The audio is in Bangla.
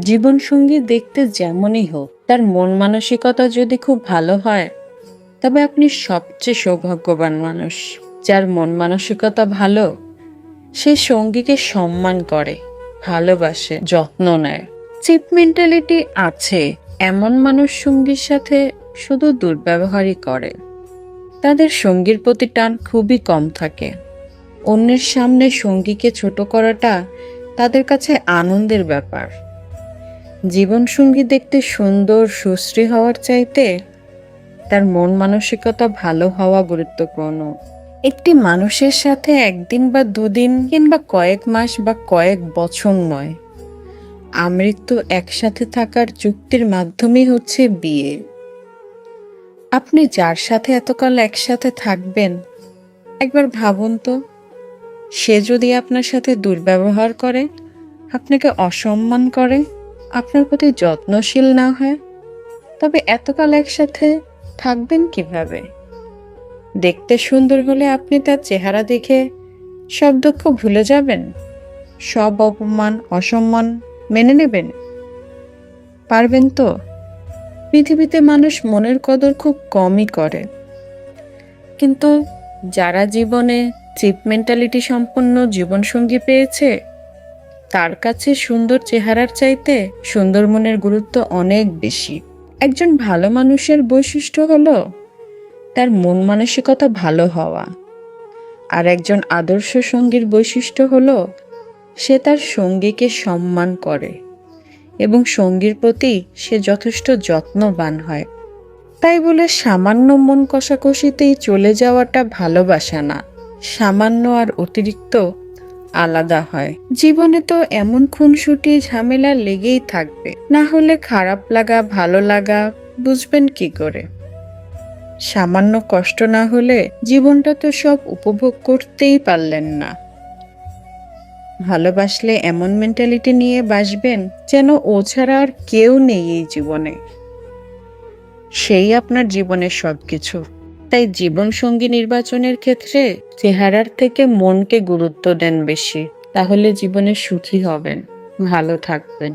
জীবনসঙ্গী দেখতে যেমনই হোক, তার মন মানসিকতা যদি খুব ভালো হয়, তবে আপনি সবচেয়ে সৌভাগ্যবান মানুষ। যার মন মানসিকতা ভালো, সে সঙ্গীকে সম্মান করে, ভালোবাসে, যত্ন নেয়। চিপ মেন্টালিটি আছে, এমন মানুষ সঙ্গীর সাথে শুধু দুর্ব্যবহারই করে। তাদের সঙ্গীর প্রতি টান খুবই কম থাকে। অন্যের সামনে সঙ্গীকে ছোট করাটা তাদের কাছে আনন্দের ব্যাপার। জীবনসঙ্গী দেখতে সুন্দর, সুশ্রী হওয়ার চাইতে তার মন মানসিকতা ভালো হওয়া গুরুত্বপূর্ণ। একটি মানুষের সাথে একদিন বা দুদিন কিংবা কয়েক মাস বা কয়েক বছর নয়। আমৃত্যু একসাথে থাকার চুক্তির মাধ্যমেই হচ্ছে বিয়ে। আপনি যার সাথে এতকাল একসাথে থাকবেন, একবার ভাবুন তো, সে যদি আপনার সাথে দুর্ব্যবহার করে, আপনাকে অসম্মান করে আপনার প্রতি যত্নশীল না হয়? তবে এতকাল একসাথে থাকবেন কীভাবে? দেখতে সুন্দর হলে আপনি তার চেহারা দেখে সব দুঃখ ভুলে যাবেন? সব অপমান, অসম্মান মেনে নেবেন? পারবেন তো? পৃথিবীতে মানুষ মনের কদর খুব কমই করে। কিন্তু যারা জীবনে চিপ মেন্টালিটি সম্পন্ন জীবনসঙ্গী পেয়েছে তার কাছে সুন্দর চেহারার চাইতে সুন্দর মনের গুরুত্ব অনেক বেশি। একজন ভালো মানুষের বৈশিষ্ট্য হলো তার মন মানসিকতা ভালো হওয়া। আর একজন আদর্শ সঙ্গীর বৈশিষ্ট্য হলো সে তার সঙ্গীকে সম্মান করে এবং সঙ্গীর প্রতি সে যথেষ্ট যত্নবান হয়। তাই বলে সামান্য মন কষাকষিতেই চলে যাওয়াটা ভালোবাসা না। সামান্য আর অতিরিক্ত আলাদা হয়। জীবনে তো এমন খুনসুটি, ঝামেলা লেগেই থাকবে। না হলে খারাপ লাগা, ভালো লাগা, বুঝবেন কি করে? সামান্য কষ্ট না হলে জীবনটা তো সব উপভোগ করতেই পারলেন না। ভালোবাসলে এমন মেন্টালিটি নিয়ে বাসবেন যেন ও ছাড়া আর কেউ নেই এই জীবনে। সেই আপনার জীবনের সবকিছু। তাই জীবনসঙ্গী নির্বাচনের ক্ষেত্রে চেহারার থেকে মনকে গুরুত্ব দেন বেশি। তাহলে জীবনে সুখী হবেন। ভালো থাকবেন।